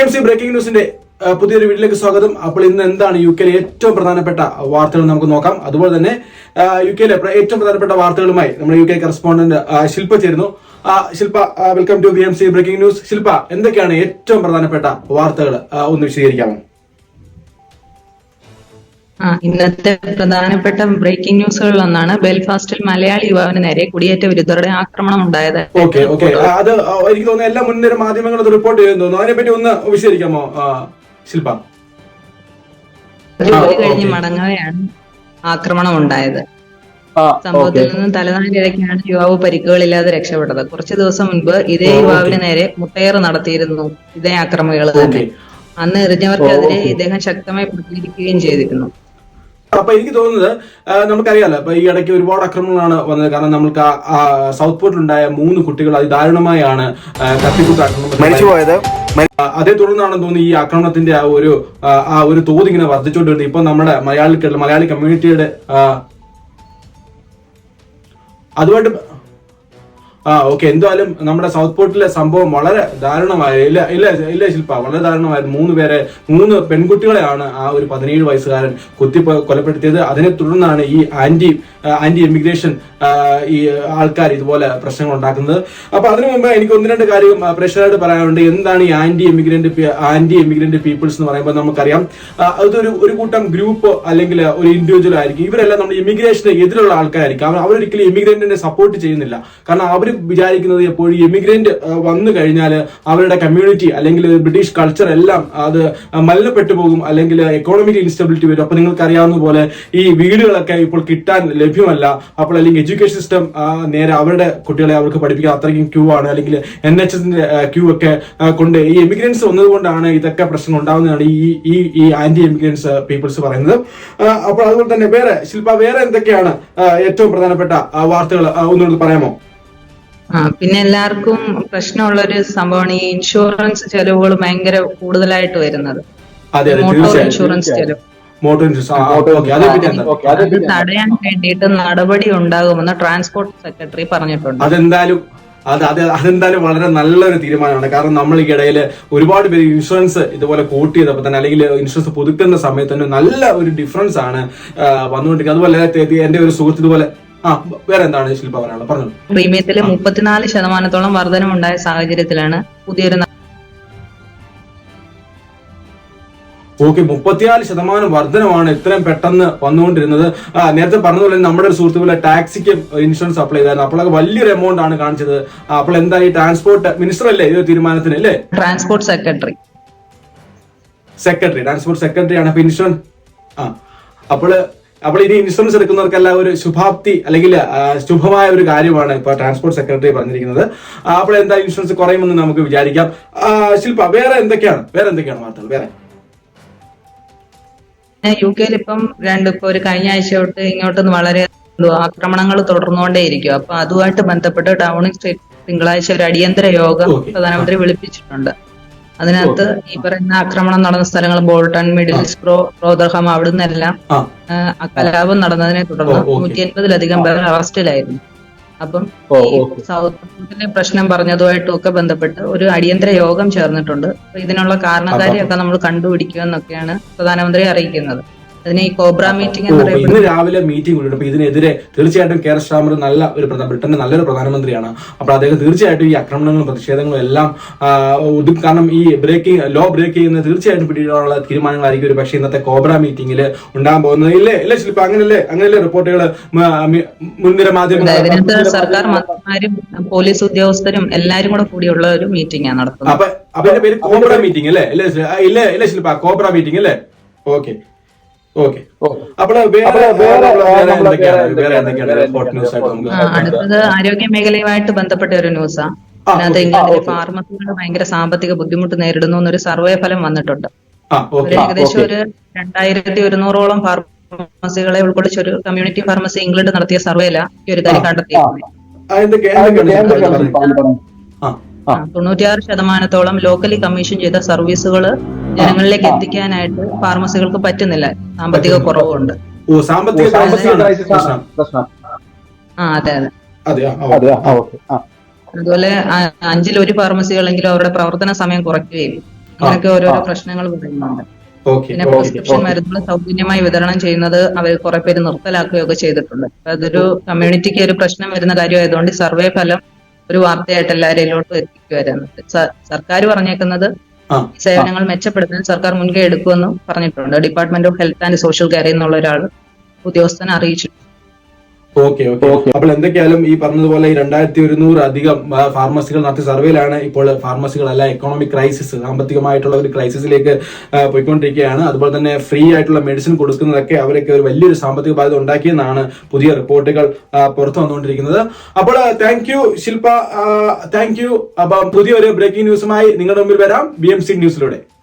M C breaking ന്യൂസിന്റെ പുതിയൊരു വീട്ടിലേക്ക് സ്വാഗതം. അപ്പോൾ ഇന്ന് എന്താണ് യു കെയിലെ ഏറ്റവും പ്രധാനപ്പെട്ട വാർത്തകൾ നമുക്ക് നോക്കാം. അതുപോലെ തന്നെ യു കെയിലെ ഏറ്റവും പ്രധാനപ്പെട്ട വാർത്തകളുമായി നമ്മുടെ യു കെ കറസ്പോണ്ടന്റ് ശില്പ ചേരുന്നു. Shilpa welcome to B M C breaking news Shilpa എന്തൊക്കെയാണ് ഏറ്റവും പ്രധാനപ്പെട്ട വാർത്തകൾ? ഒന്ന് വിശദീകരിക്കാമോ? ഇന്നത്തെ പ്രധാനപ്പെട്ട ബ്രേക്കിംഗ് ന്യൂസുകളിൽ ഒന്നാണ് ബെൽഫാസ്റ്റിൽ മലയാളി യുവാവിന് നേരെ കുടിയേറ്റ വിരുദ്ധരുടെ ആക്രമണം ഉണ്ടായത്. Okay okay. അത് എനിക്ക് തോന്നുന്നു എല്ലാ മുൻനിര മാധ്യമങ്ങളും അത് റിപ്പോർട്ട് ചെയ്യുന്നു അതിനെപ്പറ്റി ഒന്ന് വിശദീകരിക്കാമോ? ശില്പ. ജോലി കഴിഞ്ഞ് മടങ്ങവെയാണ് ആക്രമണം ഉണ്ടായത്. സംഭവത്തിൽ നിന്ന് തലനാരിഴയ്ക്കാണ് യുവാവ് പരിക്കുകളില്ലാതെ രക്ഷപ്പെട്ടത്. കുറച്ചു ദിവസം മുൻപ് ഇതേ യുവാവിന് നേരെ മുട്ടയേറ് നടത്തിയിരുന്നു ഇതേ ആക്രമികൾ തന്നെ. അന്ന് എറിഞ്ഞവർക്കെതിരെ ഇദ്ദേഹം ശക്തമായി പ്രതികരിക്കുകയും ചെയ്തിരുന്നു. അപ്പൊ എനിക്ക് തോന്നുന്നത് നമുക്കറിയാലോ അപ്പൊ ഈ ഇടയ്ക്ക് ഒരുപാട് ആക്രമണങ്ങളാണ് വന്നത്. കാരണം ആ സൗത്ത് പോർട്ടിലുണ്ടായ മൂന്ന് കുട്ടികൾ അതിദാരുണമായാണ് കത്തിക്കുത്ത് ആക്രമണം അതേ തുടർന്നാണെന്ന് തോന്നുന്നു ഈ ആക്രമണത്തിന്റെ ആ ഒരു ആ, ഒരു തോത് ഇങ്ങനെ വർദ്ധിച്ചുകൊണ്ടിരുന്നത്. ഇപ്പൊ നമ്മുടെ മലയാളി മലയാളി കമ്മ്യൂണിറ്റിയുടെ അതുമായിട്ട് ആ ഓക്കെ. എന്തായാലും നമ്മുടെ സൗത്ത് പോർട്ടിലെ സംഭവം വളരെ ദാരുണമായ ഇല്ല ഇല്ല ഇല്ല ശില്പ വളരെ ദാരുണമായിരുന്നു മൂന്ന് പേരെ മൂന്ന് പെൺകുട്ടികളെയാണ് ആ ഒരു പതിനേഴ് വയസ്സുകാരൻ കുത്തി കൊലപ്പെടുത്തിയത്. അതിനെ തുടർന്നാണ് ഈ ആന്റി ആന്റി ഇമിഗ്രേഷൻ ഈ ആൾക്കാർ ഇതുപോലെ പ്രശ്നങ്ങൾ ഉണ്ടാക്കുന്നത്. അപ്പൊ അതിനു മുമ്പ് എനിക്ക് ഒന്ന് രണ്ട് കാര്യം പ്രഷറായിട്ട് പറയാനുണ്ട്. എന്താണ് ഈ anti immigrant anti immigrant peoples എന്ന് പറയുമ്പോൾ നമുക്കറിയാം. അതൊരു ഒരു കൂട്ടം ഗ്രൂപ്പ് അല്ലെങ്കിൽ ഒരു ഇൻഡിവിജ്വൽ ആയിരിക്കും. ഇവരെല്ലാം നമ്മുടെ ഇമിഗ്രേഷന് എതിരുള്ള ആൾക്കാരായിരിക്കും. അവരൊരിക്കലും ഇമിഗ്രന്റിനെ സപ്പോർട്ട് ചെയ്യുന്നില്ല. കാരണം അവർ വിചാരിക്കുന്നത് എപ്പോഴും എമിഗ്രന്റ് വന്നു കഴിഞ്ഞാൽ അവരുടെ കമ്മ്യൂണിറ്റി അല്ലെങ്കിൽ ബ്രിട്ടീഷ് കൾച്ചർ എല്ലാം അത് മലിനപ്പെട്ടു പോകും അല്ലെങ്കിൽ എക്കോണമിക് ഇൻസ്റ്റബിലിറ്റി വരും. അപ്പൊ നിങ്ങൾക്ക് അറിയാവുന്ന പോലെ ഈ വീടുകളൊക്കെ ഇപ്പോൾ കിട്ടാൻ ലഭ്യമല്ല. അപ്പോൾ അല്ലെങ്കിൽ എഡ്യൂക്കേഷൻ സിസ്റ്റം നേരെ അവരുടെ കുട്ടികളെ അവർക്ക് പഠിപ്പിക്കാൻ അത്രയ്ക്കും ക്യൂ ആണ്. അല്ലെങ്കിൽ എൻ എച്ച് എസിന്റെ ക്യൂ ഒക്കെ കൊണ്ട് ഈ എമിഗ്രൻസ് വന്നതുകൊണ്ടാണ് ഇതൊക്കെ പ്രശ്നം ഉണ്ടാകുന്നതാണ് ഈ ഈ ഈ ആന്റി എമിഗ്രൻസ് പീപ്പിൾസ് പറയുന്നത്. അപ്പോൾ അതുപോലെ തന്നെ വേറെ ശില്പ വേറെ എന്തൊക്കെയാണ് ഏറ്റവും പ്രധാനപ്പെട്ട വാർത്തകൾ ഒന്നുകൂടി പറയാമോ? പിന്നെ എല്ലാവർക്കും പ്രശ്നമുള്ള ഒരു സംഭവമാണ് ഈ ഇൻഷുറൻസ് ചെലവുകൾ ഭയങ്കര കൂടുതലായിട്ട് വരുന്നത്. അതെ അതെ മോട്ടോർ ഇൻഷുറൻസ് ചെലവ്. തടയാൻ വേണ്ടിയിട്ട് നടപടി ഉണ്ടാകുമെന്ന് ട്രാൻസ്പോർട്ട് സെക്രട്ടറി പറഞ്ഞിട്ടുണ്ട്. അതെന്തായാലും അത് അത് അതെന്തായാലും വളരെ നല്ലൊരു തീരുമാനമാണ്. കാരണം നമ്മൾ ഈ ഇടയിൽ ഒരുപാട് പേര് ഇൻഷുറൻസ് ഇതുപോലെ കോട്ട് ചെയ്തപ്പോൾ തന്നെ അല്ലെങ്കിൽ ഇൻഷുറൻസ് പുതുക്കുന്ന സമയത്ത് തന്നെ നല്ല ഒരു ഡിഫറൻസ് ആണ് വന്നുകൊണ്ടിരിക്കുന്നത്. അതുപോലെ എന്റെ ഒരു സുഹൃത്ത് ഇതുപോലെ ആ വേറെ എന്താണ് ശില്പ പറയാനുള്ളത്? പറഞ്ഞു. പ്രീമിയത്തിലെ മുപ്പത്തിനാല് ശതമാനത്തോളം വർധനമുണ്ടായ സാഹചര്യത്തിലാണ് പുതിയൊരു ഓക്കെ മുപ്പത്തിനാല് ശതമാനം വർധനമാണ് ഇത്രയും പെട്ടെന്ന് വന്നുകൊണ്ടിരുന്നത്. നേരത്തെ പറഞ്ഞതുപോലെ നമ്മുടെ ഒരു സുഹൃത്തു പോലെ ടാക്സിക്ക് ഇൻഷുറൻസ് അപ്ലൈ ചെയ്തായിരുന്നു. അപ്പോഴൊക്കെ വലിയൊരു എമൗണ്ട് ആണ് കാണിച്ചത്. അപ്പോൾ എന്താ ഈ ട്രാൻസ്പോർട്ട് മിനിസ്റ്റർ അല്ലേ ഈ തീരുമാനത്തിന് അല്ലേ? Transport secretary secretary transport secretary ആണ്. അപ്പൊ ഇൻഷുറൻസ് ആ അപ്പോൾ അപ്പോൾ ഇനി ഇൻഷുറൻസ് എടുക്കുന്നവർക്കെല്ലാം ഒരു ശുഭാപ്തി അല്ലെങ്കിൽ ശുഭമായ ഒരു കാര്യമാണ് ഇപ്പൊ ട്രാൻസ്പോർട്ട് സെക്രട്ടറി പറഞ്ഞിരിക്കുന്നത്. അപ്പോൾ എന്താ ഇൻഷുറൻസ് കുറയുമെന്ന് നമുക്ക് വിചാരിക്കാം. ശില്പ വേറെ എന്തൊക്കെയാണ്? വേറെ എന്തൊക്കെയാണ് വാർത്തകൾ? വേറെ. യു കെയിൽ ഇപ്പം രണ്ട് ഇപ്പൊ ഒരു കഴിഞ്ഞ ആഴ്ച തൊട്ട് ഇങ്ങോട്ടൊന്ന് വളരെ ആക്രമണങ്ങൾ തുടർന്നുകൊണ്ടേയിരിക്കും അപ്പൊ അതുമായിട്ട് ബന്ധപ്പെട്ട് ഡൗണിംഗ് സ്ട്രീറ്റ് തിങ്കളാഴ്ച ഒരു അടിയന്തര യോഗം. പ്രധാനമന്ത്രി വിളിപ്പിച്ചിട്ടുണ്ട്. അതിനകത്ത് ഈ പറയുന്ന ആക്രമണം നടന്ന സ്ഥലങ്ങൾ ബോൾട്ടൺ മിഡിൽ പ്രോ റോദർഹം അവിടെ നിന്നെല്ലാം കലാപം നടന്നതിനെ തുടർന്ന്. നൂറ്റി അൻപതിലധികം പേർ അറസ്റ്റിലായിരുന്നു. അപ്പം ഓ, സൗത്ത് പോർട്ടിലെ പ്രശ്നം പറഞ്ഞതുമായിട്ടും ഒക്കെ ബന്ധപ്പെട്ട് ഒരു അടിയന്തര യോഗം ചേർന്നിട്ടുണ്ട്. ഇതിനുള്ള കാരണക്കാരെയൊക്കെ നമ്മൾ കണ്ടുപിടിക്കുക എന്നൊക്കെയാണ് പ്രധാനമന്ത്രി അറിയിക്കുന്നത്. അതിന് ഈ കോബ്ര മീറ്റിംഗ് എന്ന് പറയുന്നത് ഇന്ന് രാവിലെ മീറ്റിംഗ് ഉണ്ട് അപ്പൊ ഇതിനെതിരെ തീർച്ചയായിട്ടും കേരള സ്റ്റാമർ നല്ല ഒരു ബ്രിട്ടന്റെ നല്ലൊരു പ്രധാനമന്ത്രിയാണ്. അപ്പോൾ അദ്ദേഹം തീർച്ചയായിട്ടും ഈ ആക്രമണങ്ങളും പ്രതിഷേധങ്ങളും എല്ലാം കാരണം ഈ ബ്രേക്കിംഗ് ലോ ബ്രേക്ക് ചെയ്യുന്ന തീർച്ചയായിട്ടും പിടിയിടാനുള്ള തീരുമാനങ്ങളായിരിക്കും ഒരു പക്ഷേ ഇന്നത്തെ കോബ്ര മീറ്റിംഗിൽ ഉണ്ടാകാൻ പോകുന്നത്. ഇല്ലേ? ഇല്ലേ ശില്പ? അങ്ങനല്ലേ? അങ്ങനല്ലേ റിപ്പോർട്ടുകൾ മുൻനിര മാധ്യമങ്ങൾ സർക്കാർ മന്ത്രിമാരും പോലീസ് ഉദ്യോഗസ്ഥരും എല്ലാരും കൂടെ കൂടിയുള്ള ഒരു മീറ്റിംഗ് ആണ് നടത്തുന്നത്. അപ്പൊ അപ്പൊ എന്റെ പേര് കോബ്ര മീറ്റിംഗ് അല്ലേ? ഇല്ലേ ഇല്ല ആ, ഇല്ലേ ഇല്ലേ ശില്പ? കോബ്ര മീറ്റിംഗ് അല്ലേ? ഓക്കെ. ഓക്കെ. അടുത്തത് ആരോഗ്യ മേഖലയുമായിട്ട് ബന്ധപ്പെട്ട ഒരു ന്യൂസാ അതിനകത്ത് ഇംഗ്ലണ്ടിലെ ഫാർമസികൾ ഭയങ്കര സാമ്പത്തിക ബുദ്ധിമുട്ട് നേരിടുന്നു എന്നൊരു സർവേ ഫലം വന്നിട്ടുണ്ട്. ഏകദേശം ഒരു രണ്ടായിരത്തി ഒരുന്നൂറോളം ഫാർമസികളെ ഉൾക്കൊള്ളിച്ച് ഒരു കമ്മ്യൂണിറ്റി ഫാർമസി ഇംഗ്ലണ്ട് നടത്തിയ സർവേല ഈ ഒരു കാര്യം. ആ, തൊണ്ണൂറ്റിയാറ് ശതമാനത്തോളം ലോക്കലി കമ്മീഷൻ ചെയ്ത സർവീസുകൾ ജനങ്ങളിലേക്ക് എത്തിക്കാനായിട്ട് ഫാർമസികൾക്ക് പറ്റുന്നില്ല. സാമ്പത്തിക കുറവുണ്ട് ഓ സാമ്പത്തിക ആ അതെ അതെ. അതുപോലെ അഞ്ചിൽ ഒരു ഫാർമസികളെങ്കിലും അവരുടെ പ്രവർത്തന സമയം കുറയ്ക്കുകയും അങ്ങനെയൊക്കെ ഓരോരോ പ്രശ്നങ്ങൾ പറയുന്നുണ്ട് ഓക്കെ പിന്നെ പ്രിസ്ക്രിപ്ഷൻ മരുന്നുകൾ സൗജന്യമായി വിതരണം ചെയ്യുന്നത് അവർ കുറെ പേര് നിർത്തലാക്കുകയൊക്കെ ചെയ്തിട്ടുണ്ട്. അപ്പൊ അതൊരു കമ്മ്യൂണിറ്റിക്ക് ഒരു പ്രശ്നം വരുന്ന കാര്യമായതുകൊണ്ട് സർവേ ഫലം ഒരു വാർത്തയായിട്ട് എല്ലാവരിലോട്ടും എത്തിക്കുവരാണ് സർക്കാർ പറഞ്ഞേക്കുന്നത് സേവനങ്ങൾ മെച്ചപ്പെടുത്താൻ സർക്കാർ മുൻകൈ എടുക്കുമെന്നും പറഞ്ഞിട്ടുണ്ട്. Department of health and social care എന്നുള്ള ഒരാൾ ഉദ്യോഗസ്ഥനെ അറിയിച്ചു ഓക്കെ ഓക്കെ അപ്പോൾ എന്തൊക്കെയായാലും ഈ പറഞ്ഞതുപോലെ ഈ രണ്ടായിരത്തി ഒരുന്നൂറ് അധികം ഫാർമസികൾ നടത്തിയ സർവേയിലാണ് ഇപ്പോൾ ഫാർമസികൾ അല്ല എക്കണോമിക് ക്രൈസിസ് സാമ്പത്തികമായിട്ടുള്ള ഒരു ക്രൈസിസിലേക്ക് പോയിക്കൊണ്ടിരിക്കുകയാണ്. അതുപോലെ തന്നെ ഫ്രീ ആയിട്ടുള്ള മെഡിസിൻ കൊടുക്കുന്നതൊക്കെ അവരൊക്കെ ഒരു വലിയൊരു സാമ്പത്തിക ബാധ്യത ഉണ്ടാക്കിയെന്നാണ് പുതിയ റിപ്പോർട്ടുകൾ പുറത്തു വന്നുകൊണ്ടിരിക്കുന്നത്. അപ്പോൾ thank you Shilpa thank you അപ്പം പുതിയൊരു ബ്രേക്കിംഗ് ന്യൂസുമായി നിങ്ങളുടെ മുമ്പിൽ വരാം. B M C ന്യൂസിലൂടെ